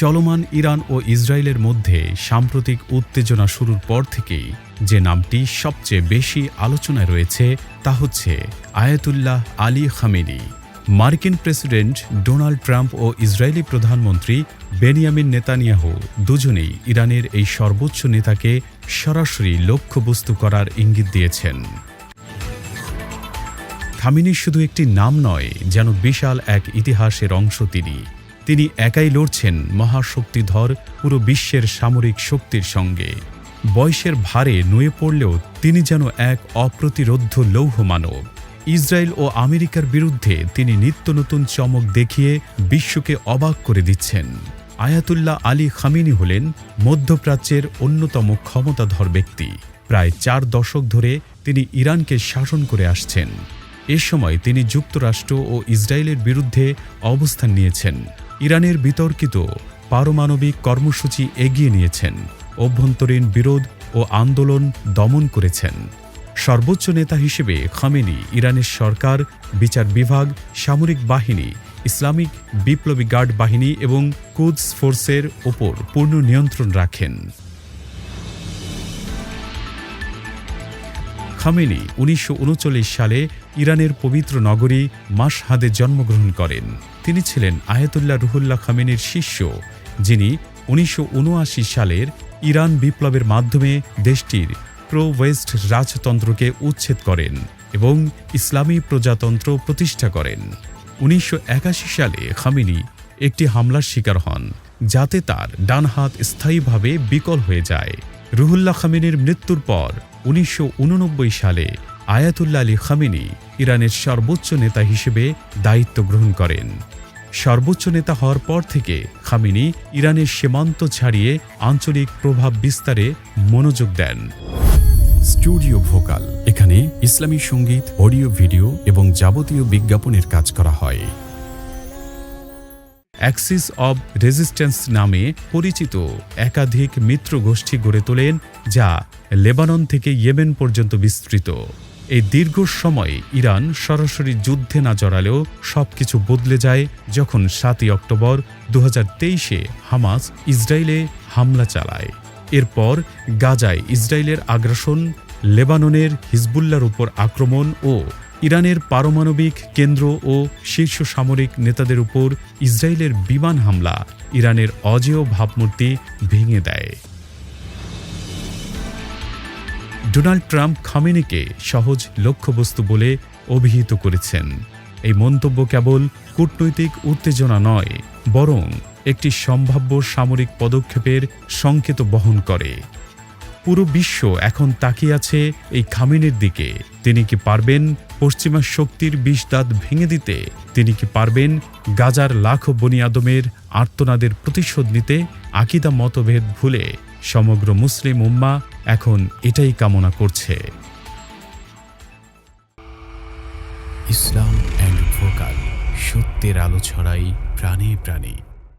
চলমান ইরান ও ইসরায়েলের মধ্যে সাম্প্রতিক উত্তেজনা শুরুর পর থেকেই যে নামটি সবচেয়ে বেশি আলোচনায় রয়েছে তা হচ্ছে আয়াতুল্লাহ আলী খামেনি, মার্কিন প্রেসিডেন্ট ডোনাল্ড ট্রাম্প ও ইসরায়েলি প্রধানমন্ত্রী বেনিয়ামিন নেতানিয়াহু দুজনেই ইরানের এই সর্বোচ্চ নেতাকে সরাসরি লক্ষ্যবস্তু করার ইঙ্গিত দিয়েছেন। খামিনি শুধু একটি নাম নয়, যেন বিশাল এক ইতিহাসের অংশ তিনি। তিনি একাই লড়ছেন মহাশক্তিধর পুরো বিশ্বের সামরিক শক্তির সঙ্গে। বয়সের ভারে নুয়ে পড়লেও তিনি যেন এক অপ্রতিরোধ্য লৌহ মানব। ইসরায়েল ও আমেরিকার বিরুদ্ধে তিনি নিত্য নতুন চমক দেখিয়ে বিশ্বকে অবাক করে দিচ্ছেন। আয়াতুল্লাহ আলী খামিনি হলেন মধ্যপ্রাচ্যের অন্যতম ক্ষমতাধর ব্যক্তি। প্রায় চার দশক ধরে তিনি ইরানকে শাসন করে আসছেন। এ সময় তিনি যুক্তরাষ্ট্র ও ইসরায়েলের বিরুদ্ধে অবস্থান নিয়েছেন। ইরানের বিতর্কিত পারমাণবিক কর্মসূচি এগিয়ে নিয়েছেন। অভ্যন্তরীণ বিরোধ ও আন্দোলন দমন করেছেন। সর্বোচ্চ নেতা হিসেবে খামেনি ইরানের সরকার, বিচার বিভাগ, সামরিক বাহিনী, ইসলামিক বিপ্লবী গার্ড বাহিনী এবং কুদস ফোর্সের ওপর পূর্ণ নিয়ন্ত্রণ রাখেন। খামেনি উনিশশো উনচল্লিশ সালে ইরানের পবিত্র নগরী মাসহাদে জন্মগ্রহণ করেন। তিনি ছিলেন আয়াতুল্লাহ রুহুল্লাহ খামেনির শিষ্য, যিনি উনিশশো উনআশি সালের ইরান বিপ্লবের মাধ্যমে দেশটির প্রো ওয়েস্ট রাজতন্ত্রকে উচ্ছেদ করেন এবং ইসলামী প্রজাতন্ত্র প্রতিষ্ঠা করেন। উনিশশো একাশি সালে খামিনি একটি হামলার শিকার হন, যাতে তার ডান হাত স্থায়ীভাবে বিকল হয়ে যায়। রুহুল্লাহ খামিনির মৃত্যুর পর উনিশশো উননব্বই সালে আয়াতুল্লাহ আলী খামিনি ইরানের সর্বোচ্চ নেতা হিসেবে দায়িত্ব গ্রহণ করেন। সর্বোচ্চ নেতা হওয়ার পর থেকে খামিনি ইরানের সীমান্ত ছাড়িয়ে আঞ্চলিক প্রভাব বিস্তারে মনোযোগ দেন। স্টুডিও ভোকাল, এখানে ইসলামী সংগীত, অডিও ভিডিও এবং যাবতীয় বিজ্ঞাপনের কাজ করা হয়। অ্যাক্সিস অব রেজিস্ট্যান্স নামে পরিচিত একাধিক মিত্র গোষ্ঠী গড়ে তোলেন, যা লেবানন থেকে ইয়েমেন পর্যন্ত বিস্তৃত। এই দীর্ঘ সময় ইরান সরাসরি যুদ্ধে না জড়ালেও সবকিছু বদলে যায় যখন সাতই অক্টোবর দু তেইশে হামাস ইসরায়েলে হামলা চালায়। এরপর গাজায় ইসরায়েলের আগ্রাসন, লেবাননের হিজবুল্লার উপর আক্রমণ ও ইরানের পারমাণবিক কেন্দ্র ও শীর্ষ সামরিক নেতাদের উপর ইসরায়েলের বিমান হামলা ইরানের অজেয় ভাবমূর্তি ভেঙে দেয়। ডোনাল্ড ট্রাম্প খামেনিকে সহজ লক্ষ্যবস্তু বলে অভিহিত করেছেন। এই মন্তব্য কেবল কূটনৈতিক উত্তেজনা নয়, বরং একটি সম্ভাব্য সামরিক পদক্ষেপের সংকেত বহন করে। পুরো বিশ্ব এখন তাকিয়ে আছে এই খামিনের দিকে। তিনি কি পারবেন পশ্চিমা শক্তির বিষ দাঁত ভেঙে দিতে? তিনি কি পারবেন গাজার লাখো বনি আদমের আর্তনাদের প্রতিশোধ নিতে? আকিদা মতভেদ ভুলে সমগ্র মুসলিম উম্মা এখন এটাই কামনা করছে। ইসলাম অ্যান্ড ভোকাল, সত্যের আলো ছড়াই প্রাণে প্রাণে।